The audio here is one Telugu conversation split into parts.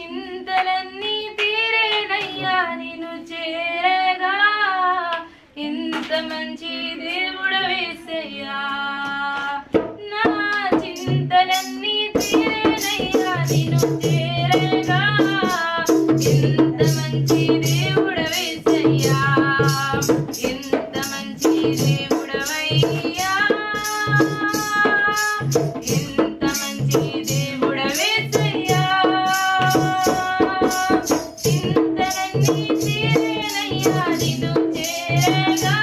చింతలన్నీ తీరేనయ్యా నేను చేరగా. ఇంత మంచి దేవుడు వేసయ్యా.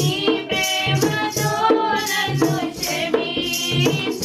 నీ ప్రేమతో నన్ను క్షమించి.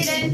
నన్ను